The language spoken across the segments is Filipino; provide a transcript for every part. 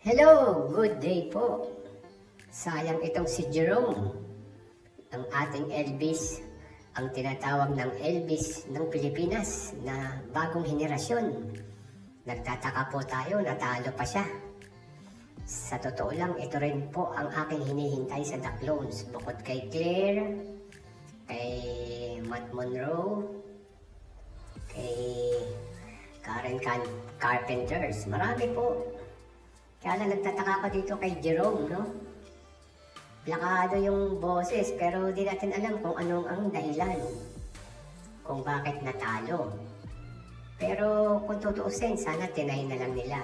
Hello, good day po. Sayang itong si Jerome, ang ating Elvis, ang tinatawag ng Elvis ng Pilipinas na bagong henerasyon. Nagtataka po tayo, natalo pa siya. Sa totoo lang, ito rin po ang aking hinihintay sa The Clones. Bukod kay Claire, kay Matt Monroe, kay Karen Carpenters. Marami po. Lang nagtataka ako dito kay Jerome, no? Plakado yung boses, pero di natin alam kung anong ang dahilan. Kung bakit natalo. Pero kung tutuusin, sana tinay na lang nila.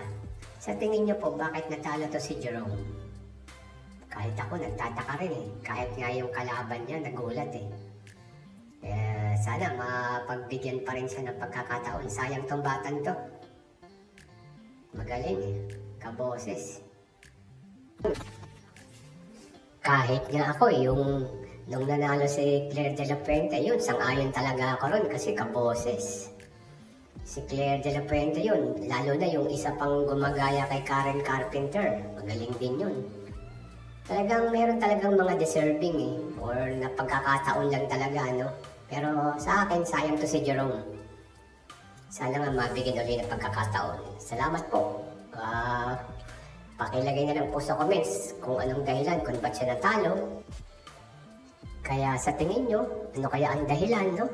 Sa tingin niyo po, bakit natalo to si Jerome? Kahit ako, nagtataka rin eh. Kahit nga yung kalaban niya, nagulat eh. Eh, sana mapagbigyan pa rin siya ng pagkakataon. Sayang tong batang to. Magaling eh. Kaboses. Kahit nga ako eh, yung nung nanalo si Claire de la Puente, yun, sang-ayon talaga ako ron kasi kaboses. Si Claire de la Puente yun, lalo na yung isa pang gumagaya kay Karen Carpenter. Magaling din yun. Talagang meron talagang mga deserving eh, or na pagkakataon lang talaga, no? Pero sa akin, sayang to si Jerome. Sana nga mabigyan ulit ng pagkakataon. Salamat po. Ah, pakilagay na lang po sa comments kung anong dahilan, kung ba't siya natalo. Kaya sa tingin nyo, ano kaya ang dahilan, no?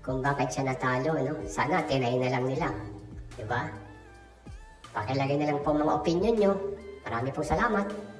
Kung bakit siya natalo, no? Sana tinay na lang nila. Diba? Pakilagay na lang po mga opinion nyo. Marami pong salamat.